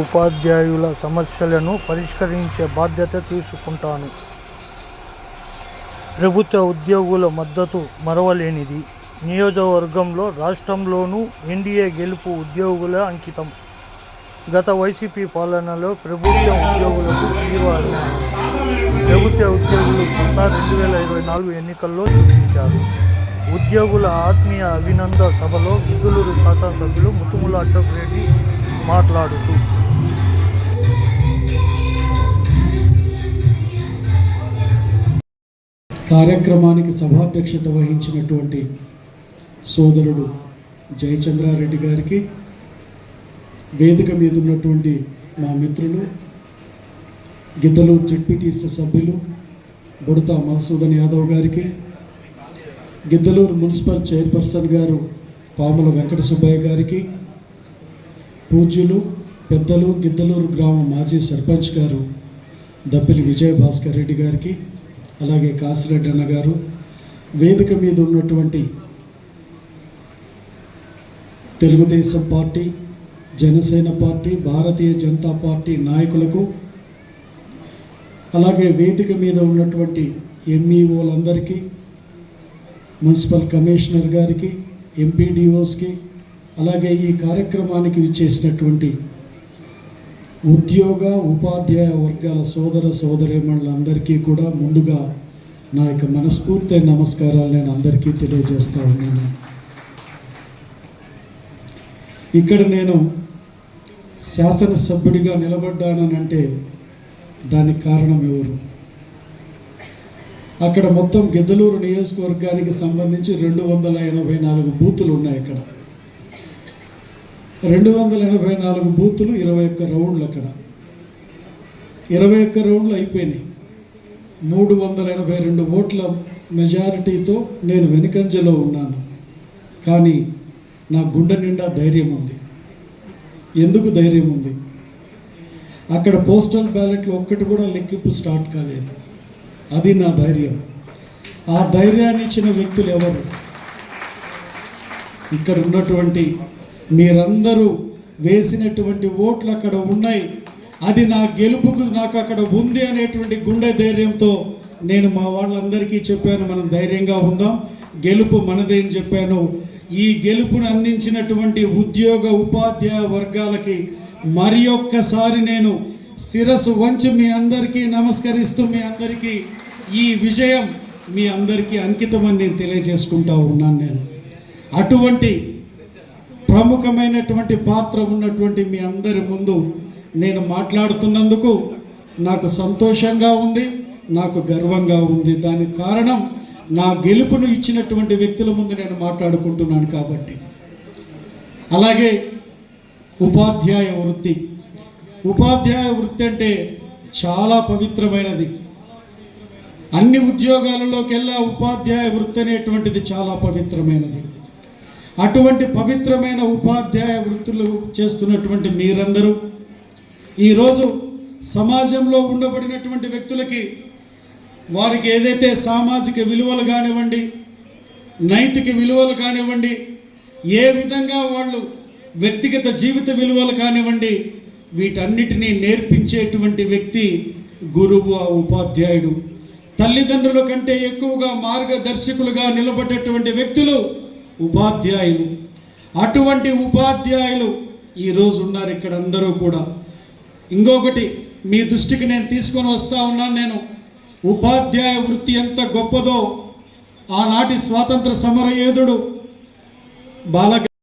ఉపాధ్యాయుల సమస్యలను పరిష్కరించే బాధ్యత తీసుకుంటాను. ప్రభుత్వ ఉద్యోగుల మద్దతు మరవలేనిది. నియోజకవర్గంలో రాష్ట్రంలోనూ ఎన్డీఏ గెలుపు ఉద్యోగుల అంకితం. గత వైసీపీ పాలనలో ప్రభుత్వ ఉద్యోగులకు తీవ్ర ప్రభుత్వ ఉద్యోగులు సత్తా రెండు వేల ఇరవై నాలుగు ఎన్నికల్లో చూపించారు. ఉద్యోగుల ఆత్మీయ అభినందన సభలో గిద్దలూరు శాసనసభ్యులు ముతుముల అశోక్ రెడ్డి మాట్లాడుతూ కార్యక్రమానికి సభాధ్యక్షత వహించినటువంటి సోదరుడు జయచంద్రారెడ్డి గారికి వేదిక మీద ఉన్నటువంటి మా మిత్రులు గిద్దలు జడ్పీటీసీ సభ్యులు బుడత మధుసూదన్ యాదవ్ గారికి గిద్దలూరు మున్సిపల్ చైర్పర్సన్ గారు పాముల వెంకట సుబ్బయ్య గారికి పూజ్యులు పెద్దలు గిద్దలూరు గ్రామ మాజీ సర్పంచ్ గారు దప్పిలి విజయభాస్కర్ రెడ్డి గారికి అలాగే కాసిరెడ్డి అన్న గారు వేదిక మీద ఉన్నటువంటి Telugu Desam party Janasena party Bharatiya Janata party నాయకులకు అలాగే వేదిక మీద ఉన్నటువంటి ఎంఈఓలందరికీ మున్సిపల్ కమిషనర్ గారికి ఎంపీడీఓస్కి అలాగే ఈ కార్యక్రమానికి విచ్చేసినటువంటి ఉద్యోగ ఉపాధ్యాయ వర్గాల సోదర సోదరిమణులందరికీ కూడా ముందుగా నా యొక్క మనస్ఫూర్తి నమస్కారాలు నేను అందరికీ తెలియజేస్తా ఉన్నాను. ఇక్కడ నేను శాసనసభ్యుడిగా నిలబడ్డానంటే దానికి కారణం ఎవరు? అక్కడ మొత్తం గిద్దలూరు నియోజకవర్గానికి సంబంధించి రెండు వందల ఎనభై నాలుగు బూతులు ఉన్నాయి అక్కడ. రెండు వందల ఎనభై నాలుగు బూతులు ఇరవై ఒక్క రౌండ్లు అక్కడ. ఇరవై ఒక్క రౌండ్లు అయిపోయినాయి. మూడు వందల ఎనభై రెండు ఓట్ల మెజారిటీతో నేను వెనుకంజలో ఉన్నాను. కానీ నా గుండె నిండా ధైర్యం ఉంది. ఎందుకు ధైర్యం ఉంది? అక్కడ పోస్టల్ బ్యాలెట్లు ఒక్కటి కూడా లెక్కింపు స్టార్ట్ కాలేదు. అది నా ధైర్యం. ఆ ధైర్యాన్ని ఇచ్చిన వ్యక్తులు ఎవరు? ఇక్కడ ఉన్నటువంటి మీరందరూ వేసినటువంటి ఓట్లు అక్కడ ఉన్నాయి. అది నా గెలుపుకు నాకు అక్కడ ఉంది అనేటువంటి గుండె ధైర్యంతో నేను మా వాళ్ళందరికీ చెప్పాను మనం ధైర్యంగా ఉందాం. గెలుపు మనదే అని చెప్పాను. ఈ గెలుపును అందించినటువంటి ఉద్యోగ ఉపాధ్యాయ వర్గాలకి మరి ఒక్కసారి నేను శిరస్సు వంచి మీ అందరికీ నమస్కరిస్తూ మీ అందరికీ ఈ విజయం మీ అందరికీ అంకితమని నేను తెలియజేసుకుంటా ఉన్నాను నేను. అటువంటి ప్రముఖమైనటువంటి పాత్ర ఉన్నటువంటి మీ అందరి ముందు నేను మాట్లాడుతున్నందుకు నాకు సంతోషంగా ఉంది నాకు గర్వంగా ఉంది. దానికి కారణం నా గెలుపును ఇచ్చినటువంటి వ్యక్తుల ముందు నేను మాట్లాడుకుంటున్నాను కాబట్టి. అలాగే ఉపాధ్యాయ వృత్తి. ఉపాధ్యాయ వృత్తి అంటే చాలా పవిత్రమైనది. అన్ని ఉద్యోగాలలోకెల్లా ఉపాధ్యాయ వృత్తి అనేటువంటిది చాలా పవిత్రమైనది. అటువంటి పవిత్రమైన ఉపాధ్యాయ వృత్తులు చేస్తున్నటువంటి మీరందరూ ఈరోజు సమాజంలో ఉండబడినటువంటి వ్యక్తులకి వారికి ఏదైతే సామాజిక విలువలు కానివ్వండి నైతిక విలువలు కానివ్వండి ఏ విధంగా వాళ్ళు వ్యక్తిగత జీవిత విలువలు కానివ్వండి వీటన్నిటినీ నేర్పించేటువంటి వ్యక్తి గురువు ఆ ఉపాధ్యాయుడు. తల్లిదండ్రుల కంటే ఎక్కువగా మార్గదర్శకులుగా నిలబడేటువంటి వ్యక్తులు ఉపాధ్యాయులు. అటువంటి ఉపాధ్యాయులు ఈరోజు ఉన్నారు ఇక్కడ అందరూ కూడా. ఇంకొకటి మీ దృష్టికి నేను తీసుకొని వస్తా ఉన్నాను నేను. ఉపాధ్యాయ వృత్తి ఎంత గొప్పదో. ఆనాటి స్వాతంత్ర సమరయోధుడు బాల